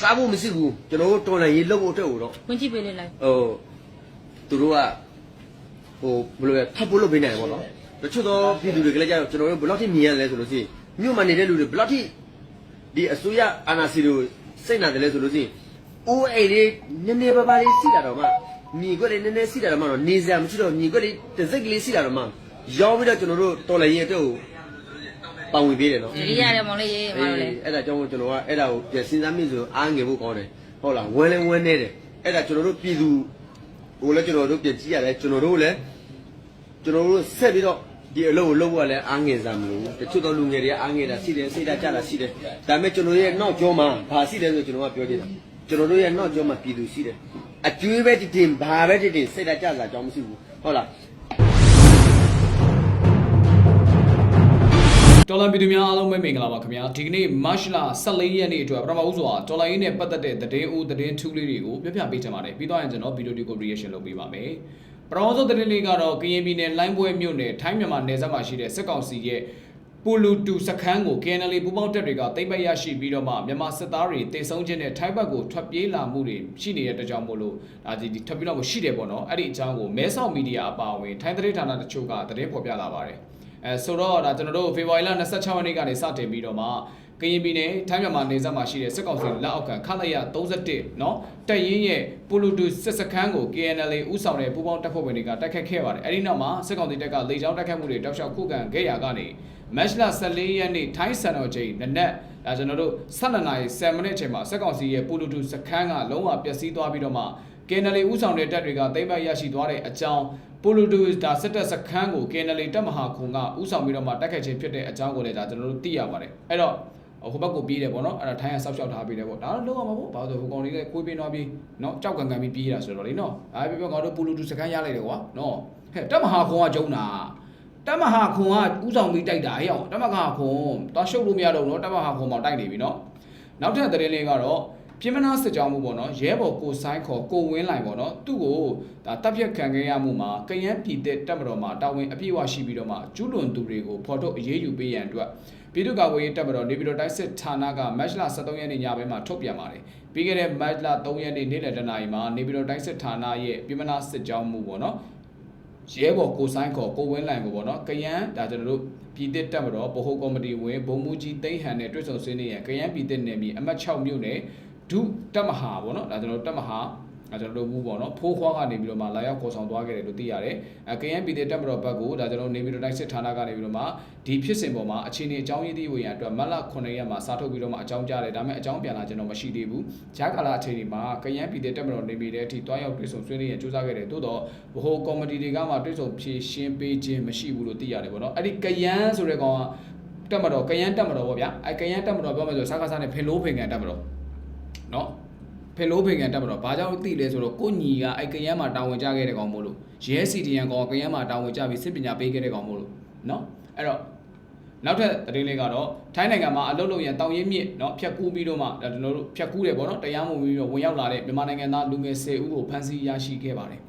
စားဖို့မရှိဘူးကျွန်တော်တို့တော်လည်းရေးလုပ်ဖို့အတွက်ကိုတော့ဝင်ကြည့်ပေးလေလိုက်ဟိုသူတို့ကဟိုဘယ်လိုလဲဖတ်ဖို့လုပ်ပေးနိုင်တယ်ပေါ့နော်တချို့သောပြည်သူတွေကလည်းကြာတော့ကျွန်တော်တို့ဘယ်လောက်ထိမြင်ရလဲဆိုလို့ရှိရင်မြို့မှာနေတဲ့လူတွေဘယ်လောက်ထိဒီအစိုးရအာဏာစီတို့စိတ်နာတယ်လဲဆိုလို့ရှိရင်အိုးအိမ်လေးနည်းနည်းပါးပါးလေးစီတာတော့မှညီကွက်လေးနည်းနည်းစီတာတော့မှတော့နေစရာမရှိတော့ညီကွက်လေးတစ်စိတ်ကလေးစီတာတော့မှရောင်းပြီးတော့ကျွန်တော်တို့တော်လည်းရေးအတွက်ကို ပန်ဝင်ပေးတယ်နော်ဒီရတယ်မောင်လေးရေမတော်လေအဲ့ဒါကြောင့်မို့ကျွန်တော်ကအဲ့ဒါကိုပြန်စဉ်းစားမိဆိုအားငယ်ဖို့ကောင်းတယ်ဟုတ်လားဝဲလဲဝဲနေတယ်အဲ့ဒါကျွန်တော်တို့ပြည်သူဟိုလည်းကျွန်တော်တို့ပြန်ကြည့်ရတယ်ကျွန်တော်တို့လည်းကျွန်တော်တို့ဆက်ပြီးတော့ဒီအလုပ်ကိုလုပ်ဖို့ကလည်းအားငယ်စားမလို့တချို့သောလူငယ်တွေကအားငယ်တာရှိတယ်စိတ်ဓာတ်ကြတာရှိတယ်ဒါပေမဲ့ကျွန်တော်ရဲ့နောက်ကျောမှာဘာရှိတယ်ဆိုကျွန်တော်ကပြောချင်တာကျွန်တော်တို့ရဲ့နောက်ကျောမှာပြည်သူရှိတယ်အကျွေးပဲတည်တင်ဘာပဲတည်တင်စိတ်ဓာတ်ကြတာကြောင်းမရှိဘူးဟုတ်လား တော်လန်ပြည်သူများအားလုံးပဲမင်္ဂလာပါခင်ဗျာဒီကနေ့မတ်လ14ရက်နေ့အတွက်ပထမဦးစွာတော်လိုင်းနဲ့ပတ်သက်တဲ့သတင်းဦးသတင်းထူးလေးတွေကိုပြပြပေးချင်ပါတယ်ပြီးတော့ရင်ကျွန်တော်ဗီဒီယိုဒီကို reaction လုပ်ပေးပါမယ်ပထမဆုံးသတင်းလေးကတော့ကရင်ပြည်နယ်လိုင်းပွဲမြို့နယ်ထိုင်းမြန်မာနယ်စပ်မှာရှိတဲ့စစ်ကောင်စီရဲ့ပူလူတူစခန်းကို KNL ပူပေါင်းတပ်တွေကတိမ့်ပတ်ရရှိပြီးတော့မှမြန်မာစစ်သားတွေတေဆုံးခြင်းနဲ့ထိုင်းဘက်ကိုထွက်ပြေးလာမှုတွေရှိနေတဲ့တကြောင်မို့လို့ဒါဒီဒီထွက်ပြေးလာမှုရှိတယ်ပေါ့နော်အဲ့ဒီအကြောင်းကိုမဲဆောက်မီဒီယာအပါအဝင်ထိုင်းသတင်းဌာနတချို့ကသတင်းဖော်ပြလာပါတယ် အဲဆိုတော့ဒါကျွန်တော်တို့ဖေဖော်ဝါရီလ26ရက်နေ့ကနေစတင်ပြီးတော့မှကရင်ပြည်နယ်ထိုင်းမြန်မာနယ်စပ်မှာရှိတဲ့စစ်ကောင်စီလက်အောက်ခံခလာရ31เนาะတပ်ရင်းရဲ့ပူလူတူစစ်စခန်းကို KNL ဥဆောင်တဲ့ပူးပေါင်းတပ်ဖွဲ့ဝင်တွေကတိုက်ခတ်ခဲ့ပါတယ်အဲဒီနောက်မှာစစ်ကောင်စီတပ်ကလေကြောင်းတိုက်ခတ်မှုတွေတောက်လျှောက်ခုခံခဲ့ရာကနေမတ်လ14ရက်နေ့ထိုင်းစံတော်ချိန်နနက်ဒါကျွန်တော်တို့12နာရီ7မိနစ်အချိန်မှာစစ်ကောင်စီရဲ့ပူလူတူစခန်းကလုံးဝပျက်စီးသွားပြီးတော့မှ KNL ဥဆောင်တဲ့တပ်တွေကသိမ်းပိုက်ရရှိသွားတဲ့အကြောင်းပိုလူတူဒါစစ်တပ်စခန်းကို KNL တပ်မဟာခုံကဥဆောင်ပြီးတော့မှတိုက်ခိုက်ခြင်းဖြစ်တဲ့အကြောင်းကိုလည်းဒါကျွန်တော်တို့သိရပါတယ်အဲ့တော့ဟိုဘက်ကိုပြေးတယ်ပေါ့နော်အဲ့ဒါထိုင်းကဆောက်ရှောက်ထားပြီးတယ်ပေါ့ဒါတော့လုံးဝမဟုတ်ဘာလို့ဟိုကောင်လေးလည်းကိုးပြင်းသွားပြီးနော်ကြောက်ကန်ကန်ပြီးပြေးတာဆိုတော့လေနော်အဲ့ပြပြငါတို့ပိုလူတူစခန်းရလိုက်တယ်ကွာနော်ဟဲ့တပ်မဟာခုံကကျုံတာတပ်မဟာခုံကဥဆောင်ပြီးတိုက်တာဟဲ့အောင်တပ်မဟာခုံသွားရှုပ်လို့မရတော့ဘူးနော်တပ်မဟာခုံမှာတိုက်နေပြီနော်နောက်ထပ်သတင်းလေးကတော့ ပြင်းမနာစစ်ကြောင်းမှုပေါ့နော်ရဲဘော်ကိုဆိုင်ခေါ်ကိုဝင်းလိုက်ပေါ့နော်သူ့ကိုဒါတပ်ဖြတ်ခံခဲ့ရမှုမှာကရန်ပြည်သက်တပ်မတော်မှာတာဝန်အပြည့်အဝရှိပြီးတော့မှကျူးလွန်သူတွေကိုဖော်ထုတ်အရေးယူပေးရန်အတွက်ပြည်သူ့ကာကွယ်ရေးတပ်မတော်နေပြည်တော်တိုင်းစစ်ဌာနကမတ်လ23ရက်နေ့ညပိုင်းမှာထုတ်ပြန်ပါတယ်ပြီးခဲ့တဲ့မတ်လ3ရက်နေ့နေ့လယ်တနာရီမှာနေပြည်တော်တိုင်းစစ်ဌာနရဲ့ပြင်းမနာစစ်ကြောင်းမှုပေါ့နော်ရဲဘော်ကိုဆိုင်ခေါ်ကိုဝင်းလိုင်ကိုပေါ့နော်ကယန်းဒါကျွန်တော်တို့ပြည်တစ်တက်မတော်ဗဟိုကော်မတီဝင်ဘုံမူကြီးသိန်းဟန်နဲ့တွေ့ဆုံဆွေးနွေးရန်ကယန်းပြည်တစ်နယ်မြေအမှတ်6မြို့နယ် ဒုတက်မဟာပေါ့နော်ဒါကျွန်တော်တို့တက်မဟာအဲကျွန်တော်တို့မူပေါ့နော်ဖိုးခွားကနေပြီးတော့မှလာရောက်ခေါ်ဆောင်သွားခဲ့တယ်လို့သိရတယ်အဲကယန်းပြည်တဲ့တက်မတော်ဘက်ကိုဒါကျွန်တော်နေပြည်တော်တိုင်းစစ်ဌာနကနေပြီးတော့မှဒီဖြစ်စဉ်ပေါ်မှာအခြေအနေအကြောင်းရင်းသိဝင်ရန်အတွက်မတ်လ9ရက်မှာစာထုတ်ပြီးတော့မှအကြောင်းကြားတယ်ဒါပေမဲ့အကြောင်းပြန်လာကျွန်တော်မရှိသေးဘူးဂျာကာလာအခြေအနေမှာကယန်းပြည်တဲ့တက်မတော်နေပြည်တဲ့အထိတွားရောက်တွေ့ဆုံဆွေးနွေးရန်ကြိုးစားခဲ့တယ်သို့တော့ဘဟိုကော်မတီတွေကမှတွေ့ဆုံဖြည့်ရှင်းပေးခြင်းမရှိဘူးလို့သိရတယ်ပေါ့နော်အဲ့ဒီကယန်းဆိုတဲ့ကောင်ကတက်မတော်ကယန်းတက်မတော်ပေါ့ဗျာအဲကယန်းတက်မတော်ပြောမယ်ဆိုစကားစားနဲ့ဖင်လို့ဖင်ကန်တက်မတော် နော် ဖယ်လို့ဖေကန်တက်မတော့ဘာကြောင့်သိလဲဆိုတော့ကိုညီကအဲ့ကရမ်းမှာတာဝန်ကျခဲ့တဲ့ကောင်မို့လို့ရဲစီတီယန်ကောင်ကရမ်းမှာတာဝန်ကျပြီးစစ်ပညာပေးခဲ့တဲ့ကောင်မို့လို့เนาะအဲ့တော့နောက်ထပ်သတင်းလေးကတော့ထိုင်းနိုင်ငံမှာအလုတ်လုံရန်တောင်ရင်မြစ်เนาะဖြတ်ကူးပြီးတော့မှဒါကျွန်တော်တို့ဖြတ်ကူးတယ်ပေါ့နော်တရားမဝင်ပြီးတော့ဝင်ရောက်လာတဲ့မြန်မာနိုင်ငံသားလူငယ်10ဦးကိုဖမ်းဆီးရရှိခဲ့ပါတယ်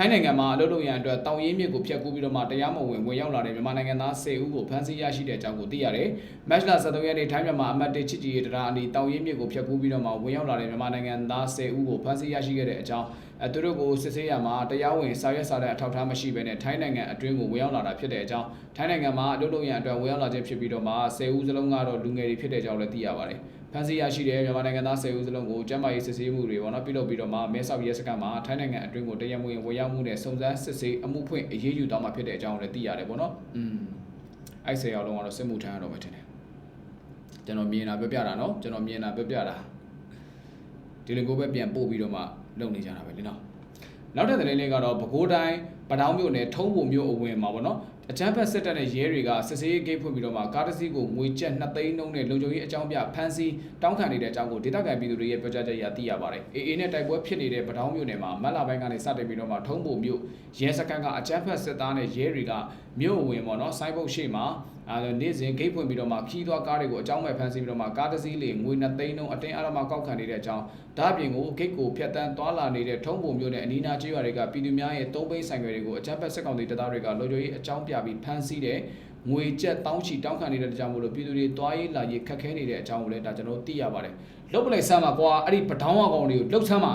ထိုင်းနိုင်ငံမှာအလုတ်လုံရန်အတွက်တောင်ရင်မြစ်ကိုဖြတ်ကူးပြီးတော့မှတရားမဝင်ဝင်ရောက်လာတဲ့မြန်မာနိုင်ငံသား10ဦးကိုဖမ်းဆီးရရှိတဲ့အကြောင်းကိုသိရတယ်မတ်လ23ရက်နေ့ထိုင်းမြန်မာအမတ်တေချစ်ကြီးရေတရားအနီတောင်ရင်မြစ်ကိုဖြတ်ကူးပြီးတော့မှဝင်ရောက်လာတဲ့မြန်မာနိုင်ငံသား10ဦးကိုဖမ်းဆီးရရှိခဲ့တဲ့အကြောင်းအဲသူတို့ကိုစစ်ဆေးရမှာတရားဝင်စာရွက်စာတမ်းအထောက်အထားမရှိဘဲနဲ့ထိုင်းနိုင်ငံအတွင်းကိုဝင်ရောက်လာတာဖြစ်တဲ့အကြောင်းထိုင်းနိုင်ငံမှာအလုပ်လုပ်ရန်အတွက်ဝင်ရောက်လာခြင်းဖြစ်ပြီးတော့မှ10ဦးစလုံးကတော့လူငယ်တွေဖြစ်တဲ့အကြောင်းလည်းသိရပါတယ် ဖမ်းဆီးရရှိတဲ့မြန်မာနိုင်ငံသား၁၀ဦးစလုံးကိုကျန်းမာရေးစစ်ဆေးမှုတွေပေါ့နော်ပြုလုပ်ပြီးတော့မှမဲဆောက်ရဲစခန်းမှာထိုင်းနိုင်ငံအတွင်းကိုတရားမဝင်ဝေရောက်မှုနဲ့စုံစမ်းစစ်ဆေးအမှုဖွင့်အရေးယူသွားမှာဖြစ်တဲ့အကြောင်းလည်းသိရတယ်ပေါ့နော်။อืมအဲ့၁၀ယောက်လုံးကတော့စစ်မှုထမ်းရတော့မယ်ထင်တယ်။ကျွန်တော်မြင်တာပြောပြတာနော်ကျွန်တော်မြင်တာပြောပြတာဒီလိုကိုပဲပြန်ပို့ပြီးတော့မှလုပ်နေကြတာပဲလေနော်။နောက်တဲ့သတင်းလေးကတော့ပဲခူးတိုင်းပတောင်းမြို့နယ်ထုံးပုံမြို့အဝင်မှာပေါ့နော် အချမ်းဖက်စစ်တပ်နဲ့ရဲတွေကစစ်စေးဂိတ်ဖွင့်ပြီးတော့မှကားတစ်စီးကိုငွေကျပ်2သိန်းနှုန်းနဲ့လုံခြုံရေးအကြောင်းပြဖမ်းဆီးတောင်းခံနေတဲ့အကြောင်းကိုဒေသခံပြည်သူတွေရဲ့ပြောကြားချက်အရသိရပါတယ်။အေအေနဲ့တိုက်ပွဲဖြစ်နေတဲ့ပတောင်းမြို့နယ်မှာမတ်လပိုင်းကနေစတင်ပြီးတော့မှထုံးပုံမြို့ရဲစခန်းကအချမ်းဖက်စစ်သားနဲ့ရဲတွေကမြို့အဝင်ပေါ့နော်စိုင်းဘုတ်ရှိမှာ အဲနေ့စဉ်ဂိတ်ဖွင့်ပြီးတော့မှခီးသွားကားတွေကိုအကြောင်းမဲ့ဖမ်းဆီးပြီးတော့မှကားတစ်စီးလေးငွေ2သိန်းနှုန်းအတင်းအဓမ္မကောက်ခံနေတဲ့အကြောင်းဒါအပြင်ကိုဂိတ်ကိုဖျက်တမ်းသွားလာနေတဲ့ထုံးပုံမြို့နယ်အနီးနားကျေးရွာတွေကပြည်သူများရဲ့သုံးပိတ်ဆိုင်ခွေတွေကိုအကြမ်းဖက်စစ်ကောင်စီတပ်သားတွေကလုံခြုံရေးအကြောင်းပြပြီးဖမ်းဆီးတဲ့ငွေကျပ်တောင်းချီတောင်းခံနေတဲ့ကြောင့်မို့လို့ပြည်သူတွေတွားရေးလာရေးခက်ခဲနေတဲ့အကြောင်းကိုလည်းဒါကျွန်တော်သိရပါတယ်လုတ်ပလိုက်ဆမ်းမှာကွာအဲ့ဒီပထောင်းအကောင်တွေကိုလှုပ်ဆမ်းမှာ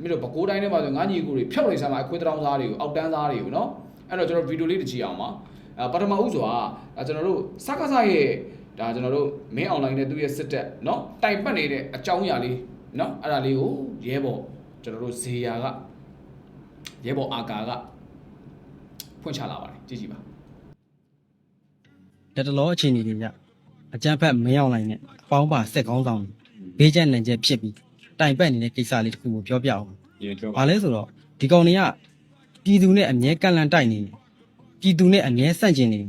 မင်းတို့ဘကိုးတိုင်းထဲမှာဆိုငါညီကိုတွေဖြောက်လိုက်ဆမ်းမှာအခွေးတောင်သားတွေကိုအောက်တန်းသားတွေကိုနော်အဲ့တော့ကျွန်တော်ဗီဒီယိုလေးတစ်ကြည့်အောင်ပါအဲ ပထမဦးစွာအဲကျွန်တော်တို့စကားစားရဲ့ဒါကျွန်တော်တို့မင်းအွန်လိုင်းနဲ့သူ့ရဲ့စစ်တက်နော်တိုင်ပတ်နေတဲ့အကြောင်းအရာလေးနော်အဲ့ဒါလေးကိုရဲဘော်ကျွန်တော်တို့ဇေယာကရဲဘော်အာကာကဖွင့်ချလာပါတယ်ကြည့်ကြည့်ပါလက်တလောအခြေအနေတွေကြအကြမ်းဖက်မရောက်နိုင်နဲ့အပေါင်းပါစက်ကောင်းဆောင်ဘေးကျက်လန်ကျက်ဖြစ်ပြီးတိုင်ပတ်နေတဲ့ကိစ္စလေးတစ်ခုကိုပြောပြအောင်ရေပြော။ဘာလဲဆိုတော့ဒီကောင်တွေကပြည်သူနဲ့အမြဲကန့်လန့်တိုက်နေတယ်။ ပြည်သူနဲ့အမြဲဆန့်ကျင်နေ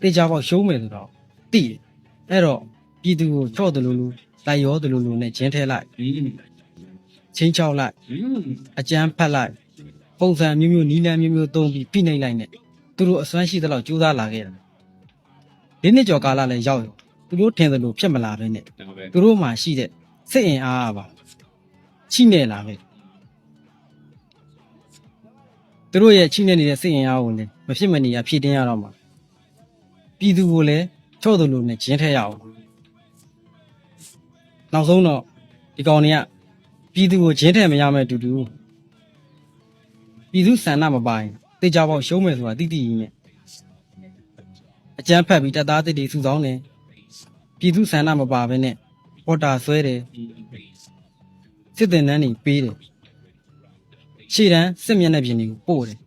တေချာပေါက်ရှုံးမယ်ဆိုတော့တိတယ်အဲ့တော့ပြည်သူကိုချော့တယ်လို့လို့လိုက်ရောတယ်လို့လို့နဲ့ဂျင်းထဲလိုက်ချင်းချောက်လိုက်အကြမ်းဖက်လိုက်ပုံစံမျိုးမျိုးနီးလန်းမျိုးမျိုးသုံးပြီးဖိနှိပ်လိုက်နဲ့သူတို့အစွမ်းရှိသလောက်ကြိုးစားလာခဲ့တယ်ဒီနှစ်ကျော်ကာလလည်းရောက်ရောသူတို့ထင်သလိုဖြစ်မလာပဲနဲ့သူတို့မှရှိတဲ့စိတ်အင်အားပါချိနေလာပဲသူတို့ရဲ့ချိနေနေတဲ့စိတ်အင်အားကိုလည်း မဖြစ်မနေရဖြည့်တင်းရတော့မှာပြည်သူကိုလည်းချော့တယ်လို့နဲ့ဂျင်းထဲရအောင်နောက်ဆုံးတော့ဒီကောင်တွေကပြည်သူကိုဂျင်းထဲမရမဲ့အတူတူပြည်သူဆန္ဒမပိုင်တေချာပေါက်ရှုံးမယ်ဆိုတာတိတိကြီးနဲ့အကြမ်းဖက်ပြီးတပ်သားတစ်တွေစုဆောင်းတယ်ပြည်သူဆန္ဒမပါဘဲနဲ့ပေါ်တာဆွဲတယ်စစ်တင်တန်းတွေပေးတယ်ရှေ့တန်းစစ်မျက်နှာပြင်တွေကိုပို့တယ်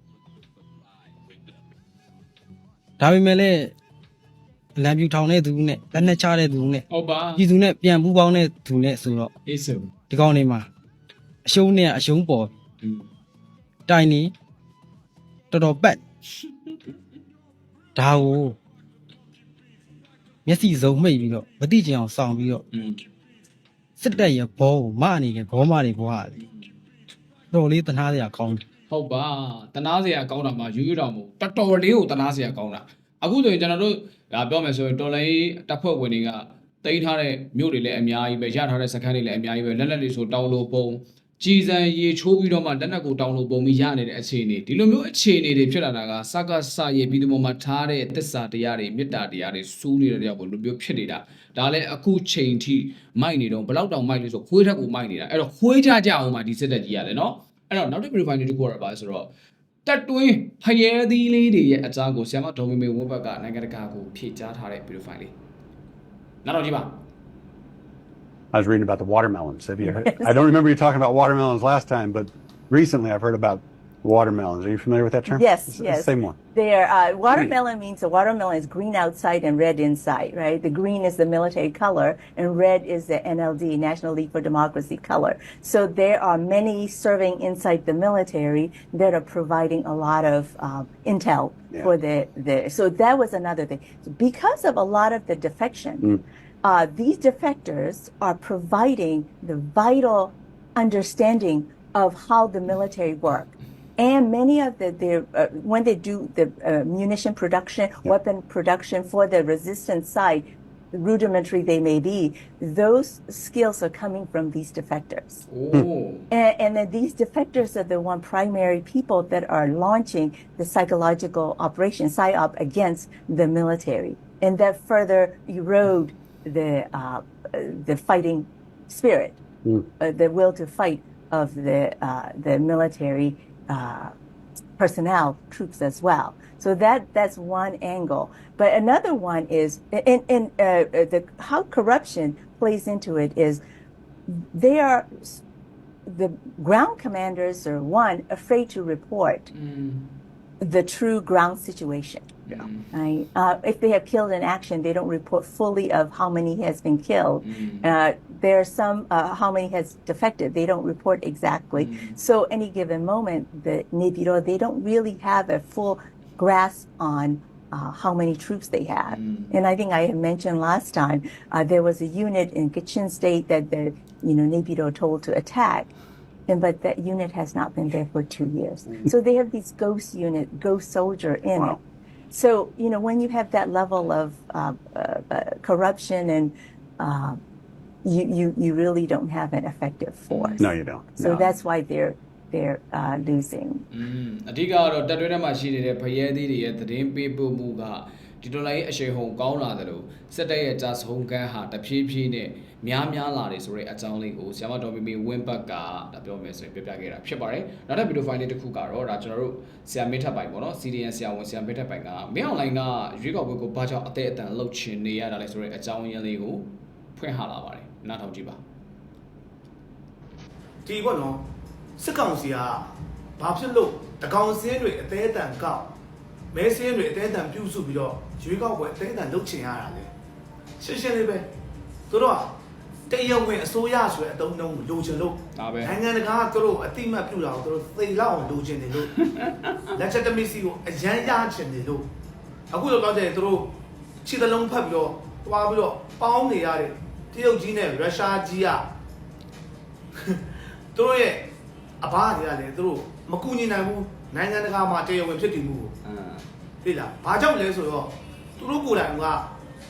ဒါပေမဲ့လည်းလမ်းပြူထောင်တဲ့သူနဲ့လက်နဲ့ချတဲ့သူနဲ့ဟုတ်ပါပြည်သူနဲ့ပြန်ပူးပေါင်းတဲ့သူနဲ့ဆိုတော့အေးဆိုဒီကောင်းနေမှာအရှုံးနဲ့အရှုံးပေါ်တိုင်နေတော်တော်ပတ်ဒါကိုမျက်စိစုံမှိတ်ပြီးတော့မတိကျအောင်စောင့်ပြီးတော့စစ်တပ်ရဲ့ဘောကိုမအနေနဲ့ဘောမတွေဘွားတယ်တော်လေးတနာစရာကောင်းတယ် ဟုတ်ပါတနာစရာကောင်းတာမှယူယူတော်မူတော်တော်လေးကိုတနာစရာကောင်းတာအခုဆိုရင်ကျွန်တော်တို့ဒါပြောမယ်ဆိုရင်တော်လိုင်းတပ်ဖွဲ့ဝင်တွေကတိန်းထားတဲ့မြို့တွေလည်းအများကြီးပဲရထားတဲ့စခန်းတွေလည်းအများကြီးပဲလက်လက်တွေဆိုတောင်းလို့ပုံကြည်စံရေချိုးပြီးတော့မှလက်နက်ကိုတောင်းလို့ပုံပြီးရနေတဲ့အခြေအနေဒီလိုမျိုးအခြေအနေတွေဖြစ်လာတာကစကားစရေပြီးဒီပေါ်မှာထားတဲ့တစ္ဆာတရားတွေမေတ္တာတရားတွေစူးနေတဲ့တရားကိုလိုမျိုးဖြစ်နေတာဒါလည်းအခုချိန်ထိမိုက်နေတော့ဘယ်လောက်တောင်မိုက်လို့ဆိုခွေးထက်ကိုမိုက်နေတာအဲ့တော့ခွေးကြကြအောင်မှဒီစစ်တပ်ကြီးရတယ်နော် အဲ့တော့နောက်တစ် verify တစ်ခုရပါဆိုတော့တက်တွင်းဖယဲသီးလေးတွေရဲ့အကြောင်းကိုဆရာမဒေါ်မေမေဝတ်ဘက်ကနိုင်ငံတကာကိုဖြေကြားထားတဲ့ verify လေးနောက်တော့ကြည့်ပါ I was reading about the watermelons. Have you heard? I don't remember you talking about watermelons last time, but recently I've heard about watermelons. Are you familiar with that term? Yes, It's yes. Same one. There, uh, watermelon means the watermelon is green outside and red inside, right? The green is the military color, and red is the NLD, National League for Democracy color. So there are many serving inside the military that are providing a lot of um, intel Yeah. for the, the. So that was another thing. Because of a lot of the defection, Mm. uh, these defectors are providing the vital understanding of how the military work. And many of the, their, uh, when they do the uh, munition production, weapon production for the resistance side, rudimentary they may be, those skills are coming from these defectors. And, and then these defectors are the one primary people that are launching the psychological operation PSYOP against the military, and that further erode the uh, uh, the fighting spirit, Mm. uh, the will to fight of the uh, the military uh, personnel, troops as well. So that that's one angle. But another one is, and, and uh, uh, the, how corruption plays into it is they are the ground commanders are one afraid to report mm. the true ground situation. Yeah. Mm-hmm. Right? Uh, if they have killed in action, they don't report fully of how many has been killed. Mm. Uh, there are some uh, how many has defected. They don't report exactly. So any given moment, the Nibiro they don't really have a full grasp on uh, how many troops they have. And I think I had mentioned last time uh, there was a unit in Kachin State that the you know Nibiro told to attack. And but that unit has not been there for two years. So they have these ghost unit, ghost soldier in Wow. it. So you know when you have that level of uh, uh, uh, corruption and uh, you, you you really don't have an effective force. No, you don't. So No. that's why they're they're uh, losing. อืมအဓိကကတော့တက်တွင်းထဲမှာရှိနေတဲ့ဖယဲသီးတွေရဲ့သတင်းပေးပို့မှုကဒီဒေါ်လာရဲ့အရှိန်ဟုန်ကောင်းလာတယ်လို့စစ်တပ်ရဲ့ကြာဆုံးကန်းဟာတဖြည်းဖြည်းနဲ့များများလာတယ်ဆိုတဲ့အကြောင်းလေးကိုဆရာမတော်မီမီဝင်းဘက်ကဒါပြောမယ်ဆိုရင်ပြပြခဲ့တာဖြစ်ပါတယ်နောက်ထပ်ဗီဒီယိုဖိုင်လေးတစ်ခုကတော့ဒါကျွန်တော်တို့ဆရာမင်းထပ်ပိုင်ပေါ့နော် CDN ဆရာဝန်ဆရာမင်းထပ်ပိုင်ကမင်းအွန်လိုင်းကရွေးကောက်ပွဲကိုဘာကြောင့်အသေးအတန်လှုပ်ချင်နေရတာလဲဆိုတဲ့အကြောင်းရင်းလေးကိုဖွင့်ဟလာပါတယ် နားထောင်ကြည့်ပါဒီပေါ့နော်စစ်ကောင်စီကဘာဖြစ်လို့တကောင်စင်းတွေအသေးအတန်ကောက်မဲစင်းတွေအသေးအတန်ပြုစုပြီးတော့ရွေးကောက်ပွဲအသေးအတန်လုပ်ချင်ရတာလေရှင်းရှင်းလေးပဲသူတို့ကတရုတ်ဝင်အစိုးရဆိုတဲ့အတုံးတုံးကိုလိုချင်လို့ဒါပဲနိုင်ငံတကာကသူတို့အတိမတ်ပြုတာကိုသူတို့သိလောက်အောင်လိုချင်နေလို့ legitimacy ကိုအရန်ရချင်နေလို့အခုတော့တော့တဲ့သူတို့ခြေတလုံးဖတ်ပြီးတော့တွားပြီးတော့ပေါင်းနေရတဲ့ တရုတ်ကြီးနဲ့ရုရှားကြီးက သူတို့ရဲ့အဘတွေကလည်းသူတို့မကူညီနိုင်ဘူးနိုင်ငံတကာမှာတရားဝင်ဖြစ်တည်မှုကို အမ် သိလားဘာကြောင့်လဲဆိုတော့သူတို့ကိုယ်တိုင်က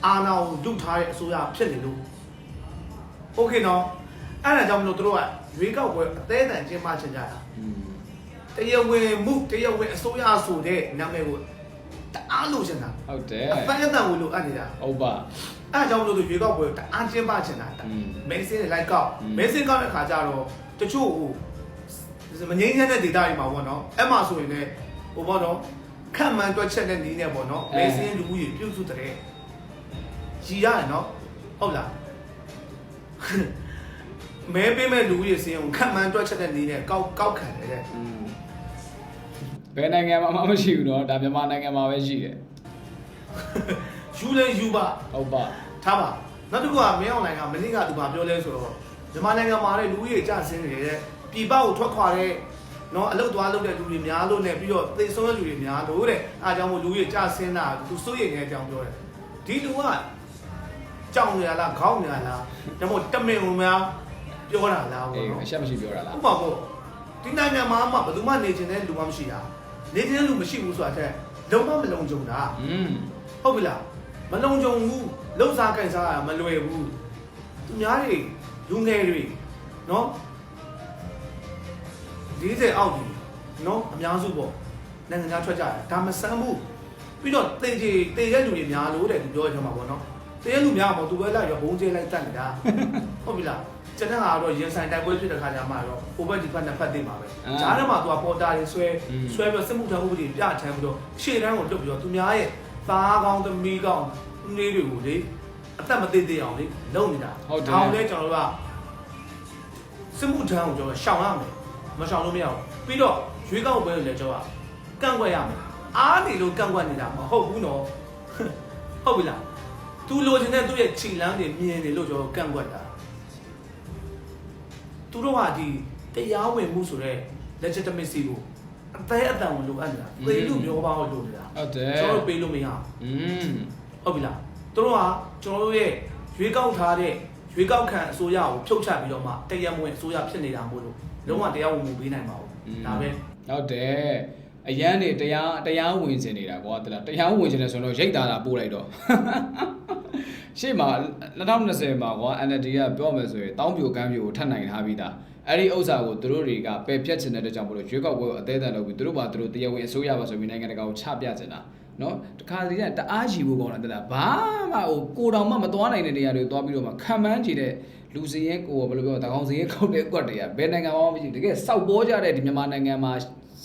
အာဏာကိုလုထားတဲ့အစိုးရဖြစ်နေလို့โอเคနော်အဲ့ဒါကြောင့်မလို့သူတို့ကရွေးကောက်ပွဲအသေးအံကျင်းပချင်ကြတာ อืม တရားဝင်မှုတရားဝင်အစိုးရဆိုတဲ့နာမည်ကို တအားလိုချင်တာဟုတ်တယ်အဖန်အတန်ကိုလိုအပ်နေတာဟုတ်ပါအဲ့အကြောင်းလို့ရွေးကောက်ပွဲတအားကျင်းပချင်တာမက်ဆင်နဲ့လိုက်ကောက်မက်ဆင်ကောက်တဲ့ခါကျတော့တချို့ဟိုမငိမ့်တဲ့ data တွေမှာပေါ့နော်အဲ့မှာဆိုရင်လည်းဟိုပေါ့နော်ခံမှန်တွက်ချက်တဲ့နည်းနဲ့ပေါ့နော်မက်ဆင်လူကြီးပြုစုတဲ့ကြည်ရတယ်နော်ဟုတ်လားမဲပေးမဲ့လူကြီးစင်းကိုခံမှန်တွက်ချက်တဲ့နည်းနဲ့ကောက်ကောက်ခံတယ်တဲ့ ဘယ်နိုင်ငံမှာမှမရှိဘူးနော်ဒါမြန်မာနိုင်ငံမှာပဲရှိတယ်ယူလဲယူပါဟုတ်ပါထားပါနောက်တစ်ခုကမင်းအွန်လိုင်းကမင်းကသူဘာပြောလဲဆိုတော့မြန်မာနိုင်ငံမှာတဲ့လူကြီးတွေကြဆင်းနေတဲ့ပြည်ပကိုထွက်ခွာတဲ့နော်အလုတ်သွားလုပ်တဲ့လူတွေများလို့နဲ့ပြီးတော့သေဆုံးတဲ့လူတွေများလို့တဲ့အားကြောင့်မို့လူကြီးကြဆင်းတာသူစိုးရိမ်နေတဲ့အကြောင်းပြောတယ်ဒီလူကကြောင်နေရလားခေါင်းနေရလားဒါမို့တမင်ဝင်များပြောတာလားဘောနော်အေးအချက်မရှိပြောတာလားဥပမာပေါ့ဒီနိုင်ငံမှာမှဘယ်သူမှနေချင်တဲ့လူမှမရှိတာ နေချင်တဲ့လူမရှိဘူးဆိုတာတဲ့လုံးဝမလုံးကြုံတာอืมဟုတ်ပြီလားမလုံခြုံဘူးလှုပ်စားကြိုက်စားရမလွယ်ဘူးသူများတွေလူငယ်တွေနော်40အောက်ကြီးနော်အများစုပေါ့နိုင်ငံခြားထွက်ကြတယ်ဒါမဆန်းဘူးပြီးတော့တေကြီးတေတဲ့လူတွေများလို့တဲ့သူပြောရမှာပေါ့နော်တေတဲ့လူများပေါ့သူပဲလိုက်ရောဘုံကျဲလိုက်တတ်နေတာဟုတ်ပြီလား ကျွန်တော်ကတော့ရင်ဆိုင်တိုက်ပွဲဖြစ်တဲ့ခါကျမှတော့ဟိုဘက်ဒီဘက်နှစ်ဖက်သိမှာပဲဂျားထဲမှာသူကပေါ်တာတွေဆွဲဆွဲပြီးစစ်မှုထမ်းဥပဒေပြထမ်းပြီးတော့ရှေ့တန်းကိုလွတ်ပြီးတော့သူများရဲ့သားကောင်းသမီးကောင်းနေတွေကိုလေအသက်မသေးသေးအောင်လေလုံနေတာဟုတ်တယ်ထောင်လဲကျွန်တော်တို့ကစစ်မှုထမ်းကိုကျွန်တော်ရှောင်ရမယ်မရှောင်လို့မရဘူးပြီးတော့ရွေးကောက်ပွဲကိုလည်းကျွန်တော်ကကန့်ကွက်ရမယ်အားနေလို့ကန့်ကွက်နေတာမဟုတ်ဘူးနော်ဟုတ်ပြီလားသူလိုချင်တဲ့သူ့ရဲ့ခြေလမ်းတွေမြင်နေလို့ကျွန်တော်ကန့်ကွက်တာ သူတို့ကဒီတရားဝင်မှုဆိုတဲ့ legitimacy ကိုအသေးအတန်ဝင်လိုအပ်နေတာသေလူမျိုးပေါင်းလို့နေတာဟုတ်တယ်ကျွန်တော်တို့ပေးလို့မရဘူးอืมဟုတ်ပြီလားသူတို့ကကျွန်တော်တို့ရဲ့ရွေးကောက်ထားတဲ့ရွေးကောက်ခံအစိုးရကိုဖြုတ်ချပြီးတော့မှတရားမဝင်အစိုးရဖြစ်နေတာမို့လို့လုံးဝတရားဝင်မှုပေးနိုင်ပါဘူးဒါပဲဟုတ်တယ်အရန်နေတရားတရားဝင်စင်နေတာကွာတလားတရားဝင်စင်နေဆိုတော့ရိတ်တာတာပို့လိုက်တော့ ရှေ့မှာ2020မှာကွာ NLD ကပြောမယ်ဆိုရင်တောင်းပြိုကမ်းပြိုကိုထပ်နိုင်ထားပြီးသားအဲ့ဒီဥစ္စာကိုသူတို့တွေကပယ်ဖြတ်ချင်တဲ့အတွက်ကြောင့်မလို့ရွေးကောက်ပွဲကိုအသေးအံလုပ်ပြီးသူတို့ပါသူတို့တရားဝင်အစိုးရပါဆိုပြီးနိုင်ငံတကာကိုချပြချင်တာနော်တခါတည်းကတအားရှိဖို့ကောင်းတာတလားဘာမှဟိုကိုတော်မှမသွားနိုင်တဲ့နေရာတွေကိုသွားပြီးတော့မှခံမှန်းကြည့်တဲ့လူစင်းရဲ့ကိုယ်ကဘယ်လိုပြောတကောင်စင်းရဲ့ခောက်တဲ့ကွက်တွေကဘယ်နိုင်ငံမှာမှမရှိဘူးတကယ်စောက်ပေါ်ကြတဲ့ဒီမြန်မာနိုင်ငံမှာ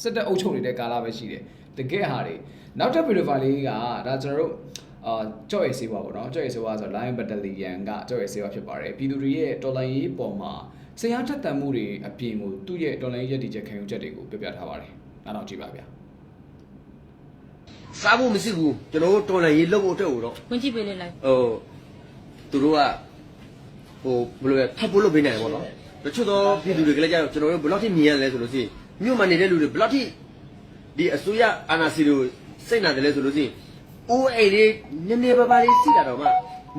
စစ်တပ်အုပ်ချုပ်နေတဲ့ကာလပဲရှိတယ်တကယ်ဟာတွေနောက်ထပ်ဗီဒီယိုဖိုင်လေးကဒါကျွန်တော်တို့ အာကြော့ရဲစေးပါပေါ့နော်ကြော့ရဲစေးပါဆိုတော့ Lion Battalion ကကြော့ရဲစေးပါဖြစ်ပါတယ်ပြည်သူတွေရဲ့တော်လိုင်းရေးပေါ်မှာဆရာထက်တန်မှုတွေအပြင်ကိုသူ့ရဲ့တော်လိုင်းရေးရည်တည်ချက်ခံယူချက်တွေကိုပြပြထားပါတယ်နားတော့ကြည့်ပါဗျာစားဖို့မရှိဘူးကျွန်တော်တို့တော်လည်းရေးလုပ်ဖို့အတွက်ကိုတော့ဝင်ကြည့်ပေးလေလိုက်ဟိုသူတို့ကဟိုဘယ်လိုလဲဖတ်ဖို့လုပ်ပေးနိုင်တယ်ပေါ့နော်တချို့သောပြည်သူတွေကလည်းကြာတော့ကျွန်တော်တို့ဘယ်လောက်ထိမြင်ရလဲဆိုလို့ရှိရင်မြို့မှာနေတဲ့လူတွေဘယ်လောက်ထိဒီအစိုးရအာဏာစီတို့စိတ်နာတယ်လဲဆိုလို့ရှိရင် အိုးအိမ်လေးနည်းနည်းပါးပါးလေးစီတာတော့မှ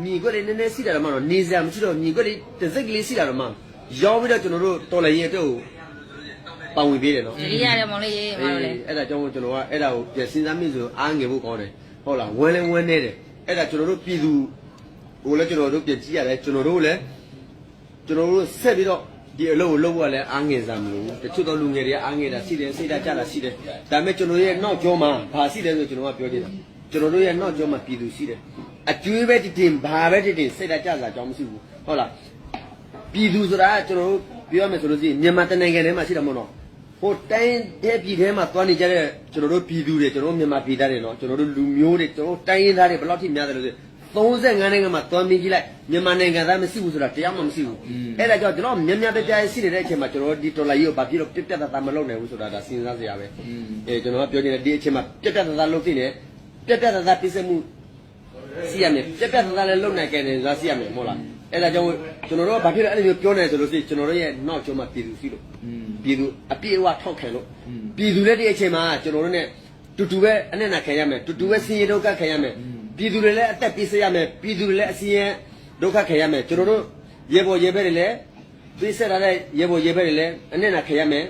ညီကွက်လေးနည်းနည်းစီတာတော့မှတော့နေစရာမရှိတော့ညီကွက်လေးတစ်စိတ်ကလေးစီတာတော့မှရောပြီးတော့ကျွန်တော်တို့တော်လည်းရေးအတွက်ကိုပန်ဝင်ပေးတယ်နော်ဒီလေးရတယ်မောင်လေးရေးမလို့လေအဲ့ဒါကြောင့်မို့ကျွန်တော်ကအဲ့ဒါကိုပြန်စဉ်းစားမိဆိုအားငယ်ဖို့ကောင်းတယ်ဟုတ်လားဝဲလဲဝဲနေတယ်အဲ့ဒါကျွန်တော်တို့ပြည်သူဟိုလည်းကျွန်တော်တို့ပြန်ကြည့်ရတယ်ကျွန်တော်တို့လည်းကျွန်တော်တို့ဆက်ပြီးတော့ဒီအလုပ်ကိုလုပ်ဖို့ကလည်းအားငယ်စားမလို့တချို့သောလူငယ်တွေကအားငယ်တာရှိတယ်စိတ်ဓာတ်ကြတာရှိတယ်ဒါပေမဲ့ကျွန်တော်ရဲ့နောက်ကျောမှာဘာရှိလဲဆိုကျွန်တော်ကပြောချင်တာ ကျွန်တော်တို့ရဲ့နောက်ကျောမှာပြည်သူရှိတယ်အကျွေးပဲတည်တင်ဘာပဲတည်တင်စိတ်ဓာတ်ကြစားကြောင်းမရှိဘူးဟုတ်လားပြည်သူဆိုတာကကျွန်တော်တို့ပြောရမယ်ဆိုလို့ရှိရင်မြန်မာတနိုင်ငံထဲမှာရှိတယ်မို့နော်ဟိုတိုင်းတဲ့ပြည်ထဲမှာသွားနေကြတဲ့ကျွန်တော်တို့ပြည်သူတွေကျွန်တော်တို့မြန်မာပြည်သားတွေနော်ကျွန်တော်တို့လူမျိုးတွေကျွန်တော်တို့တိုင်းရင်းသားတွေဘယ်လောက်ထိများတယ်လို့ဆို35နိုင်ငံမှာသွားမြင်ကြည့်လိုက်မြန်မာနိုင်ငံသားမရှိဘူးဆိုတာတရားမှမရှိဘူးအဲ့ဒါကြောင့်ကျွန်တော်မြန်မြန်ပြပြရှိနေတဲ့အချိန်မှာကျွန်တော်တို့ဒီဒေါ်လာကြီးကိုဘာဖြစ်လို့ပြက်ပြက်သားသားမလုပ်နိုင်ဘူးဆိုတာဒါစဉ်းစားစရာပဲအဲကျွန်တော်ကပြောနေတဲ့ဒီအချိန်မှာပြက်ပြက်သားသားလုပ်သိနေ ပြက်ပြက်သားသားပြည့်စုံမှုစီရမယ်ပြက်ပြက်သားသားလည်းလုံနိုင်ကြတယ်ဆိုတာစီရမယ်မဟုတ်လားအဲ့ဒါကြောင့်ကျွန်တော်တို့ကဘာဖြစ်လဲအဲ့လိုမျိုးပြောနေဆိုလို့ရှိရင်ကျွန်တော်တို့ရဲ့နောက်ကျောမှာပြည်သူရှိလို့ပြည်သူအပြည့်အဝထောက်ခံလို့ပြည်သူလည်းဒီအချိန်မှာကျွန်တော်တို့ ਨੇ တူတူပဲအနဲ့နာခံရမယ်တူတူပဲစင်ရဒုက္ခခံရမယ်ပြည်သူတွေလည်းအသက်ပေးစေရမယ်ပြည်သူတွေလည်းအစင်းရဒုက္ခခံရမယ်ကျွန်တော်တို့ရေပေါ်ရေဘက်တွေလည်းပေးဆက်ရတဲ့ရေပေါ်ရေဘက်တွေလည်းအနဲ့နာခံရမယ်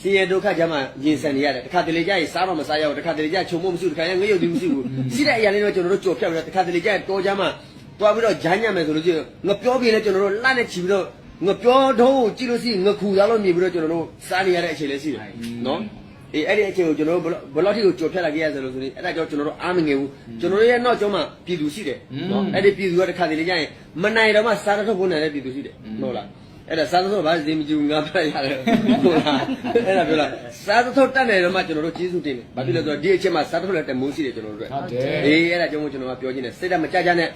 ဆင်းရဲဒုက္ခကြမှာရင်ဆန်နေရတယ်တခါတလေကြရင်စားတော့မစားရဘူးတခါတလေကြခြုံမို့မရှိဘူးတခါရငရုတ်သေးမရှိဘူးရှိတဲ့အရာလေးတော့ကျွန်တော်တို့ကြော်ဖြတ်ပြီးတော့တခါတလေကြရင်တောကြမှာတွားပြီးတော့ဂျမ်းညံမယ်ဆိုလို့ရှိရင်ငပြောပြင်းလဲကျွန်တော်တို့လှနဲ့ချီပြီးတော့ငပြောထုံးကိုကြည့်လို့ရှိရင်ငခူသားလို့မြင်ပြီးတော့ကျွန်တော်တို့စားနေရတဲ့အချိန်လေးရှိတယ်နော်အေးအဲ့ဒီအချိန်ကိုကျွန်တော်တို့ဘယ်လောက်ထိကိုကြော်ဖြတ်လာခဲ့ရသလဲဆိုရင်အဲ့ဒါကြောင့်ကျွန်တော်တို့အားမငယ်ဘူးကျွန်တော်တို့ရဲ့နောက်ကျောင်းမှာပြည်သူရှိတယ်နော်အဲ့ဒီပြည်သူကတခါတလေကြရင်မနိုင်တော့မှစားတော့ဖို့နိုင်တဲ့ပြည်သူရှိတယ်ဟုတ်လား အဲ့ဒါစားသထုတ်ဘာဇင်းမကြည့်ဘူးငါပြရတယ်ဟုတ်လားအဲ့ဒါပြောလားစားသထုတ်တက်နေတော့မှကျွန်တော်တို့ကျေးဇူးတင်တယ်ဘာဖြစ်လဲဆိုတော့ဒီအချက်မှာစားသထုတ်လည်းတမိုးရှိတယ်ကျွန်တော်တို့ဟုတ်တယ်အေးအဲ့ဒါကြောင့်မို့ကျွန်တော်ကပြောခြင်းတယ်စိတ်ဓာတ်မကြကြနဲ့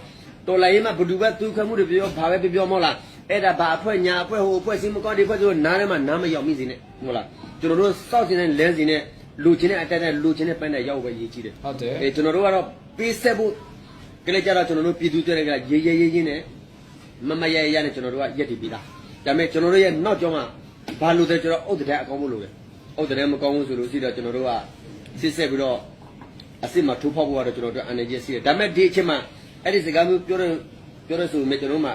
တော်လိုက်ရင်မှဘဒူပဲသူခမှုတွေပြောဘာပဲပြောပြောမဟုတ်လားအဲ့ဒါဘာအဖွဲညာအဖွဲဟိုအဖွဲစင်းမကောင်းဒီဖွဲဆိုနားထဲမှာနားမရောက်မိစေနဲ့ဟုတ်လားကျွန်တော်တို့စောက်စင်းတဲ့လဲစင်းနဲ့လူချင်းနဲ့အတက်နဲ့လူချင်းနဲ့ပန်းနဲ့ရောက်ပဲရေးကြည့်တယ်ဟုတ်တယ်အေးကျွန်တော်တို့ကတော့ပေးဆက်ဖို့ကြလေကြတော့ကျွန်တော်တို့ပြည်သူတွေကရေးရေးရေးရေးနဲ့မမရရနဲ့ကျွန်တော်တို့ကရက်တည်ပြီးသား ဒါပေမဲ့ကျွန်တော်တို့ရဲ့နောက်ကျောင်းမှာဘာလို့လဲကျွန်တော်အုတ်တဲ့အကောင်းဖို့လို့လေအုတ်တဲ့မကောင်းဘူးဆိုလို့ရှိတော့ကျွန်တော်တို့ကစစ်ဆက်ပြီးတော့အစ်စ်မှာထိုးဖောက်ဖို့ကတော့ကျွန်တော်တို့အနေကြီးရှိတယ်ဒါပေမဲ့ဒီအချိန်မှာအဲ့ဒီစကားမျိုးပြောရပြောရဆိုပေမဲ့ကျွန်တော်တို့မှ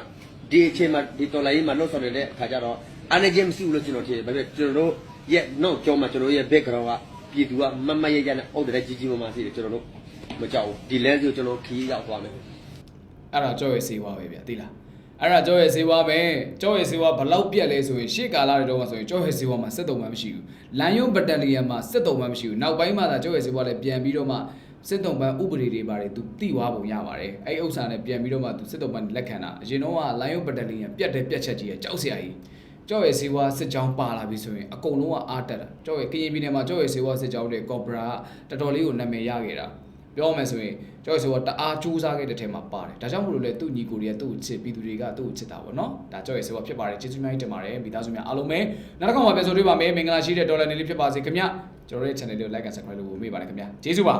ဒီအချိန်မှာဒီတော်လိုင်းမှာလှုပ်ဆောင်နေတဲ့အခါကျတော့အနေကြီးမရှိဘူးလို့ကျွန်တော်ထင်တယ်ဒါပေမဲ့ကျွန်တော်တို့ရဲ့နောက်ကျောင်းမှာကျွန်တော်တို့ရဲ့ background ကပြည်သူကမမရရနဲ့အုတ်တဲ့ကြီးကြီးမားမားရှိတယ်ကျွန်တော်တို့မကြောက်ဘူးဒီလဲဆိုကျွန်တော်ခီးရောက်သွားမယ်အဲ့ဒါကြောရဲ့စေဝါပဲဗျသိလား အဲ့ဒါကြောရဲ့စေဝါပဲကြောရဲ့စေဝါဘလောက်ပြက်လဲဆိုရင်ရှေ့ကာလတွေတော့မှဆိုရင်ကြောရဲ့စေဝါမှာစစ်တုံးမှမရှိဘူးလန်ယုံဘတလီယံမှာစစ်တုံးမှမရှိဘူးနောက်ပိုင်းမှာသာကြောရဲ့စေဝါလည်းပြန်ပြီးတော့မှစစ်တုံးပန်းဥပဒေတွေပါတယ်သူတိသွားပုံရပါတယ်အဲ့ဒီဥစ္စာနဲ့ပြန်ပြီးတော့မှသူစစ်တုံးပန်းလက်ခံတာအရင်တော့ကလန်ယုံဘတလီယံပြက်တဲ့ပြက်ချက်ကြီးရဲ့ကြောက်စရာကြီးကြောရဲ့စေဝါစစ်ကြောင်းပါလာပြီဆိုရင်အကုန်လုံးကအားတက်တာကြောရဲ့ကရင်ပြည်နယ်မှာကြောရဲ့စေဝါစစ်ကြောင်းတွေကော်ပရာကတော်တော်လေးကိုနာမည်ရခဲ့တာ ပြောမယ်ဆိုရင်ကျောက်ဆိုတော့တအားကြိုးစားခဲ့တဲ့ထဲမှာပါတယ်ဒါကြောင့်မို့လို့လေသူ့ညီကိုတွေကသူ့ကိုချစ်ပြည်သူတွေကသူ့ကိုချစ်တာပေါ့နော်ဒါကျောက်ရဲ့ဆိုတော့ဖြစ်ပါတယ်ကျေးဇူးများကြီးတင်ပါတယ်မိသားစုများအားလုံးပဲနောက်တစ်ခါမှပြန်ဆိုတွေ့ပါမယ်မင်္ဂလာရှိတဲ့ဒေါ်လာနေလေးဖြစ်ပါစေခင်ဗျကျွန်တော်တို့ရဲ့ channel လေးကို like and subscribe လုပ်ဖို့မေ့ပါတယ်ခင်ဗျကျေးဇူးပါ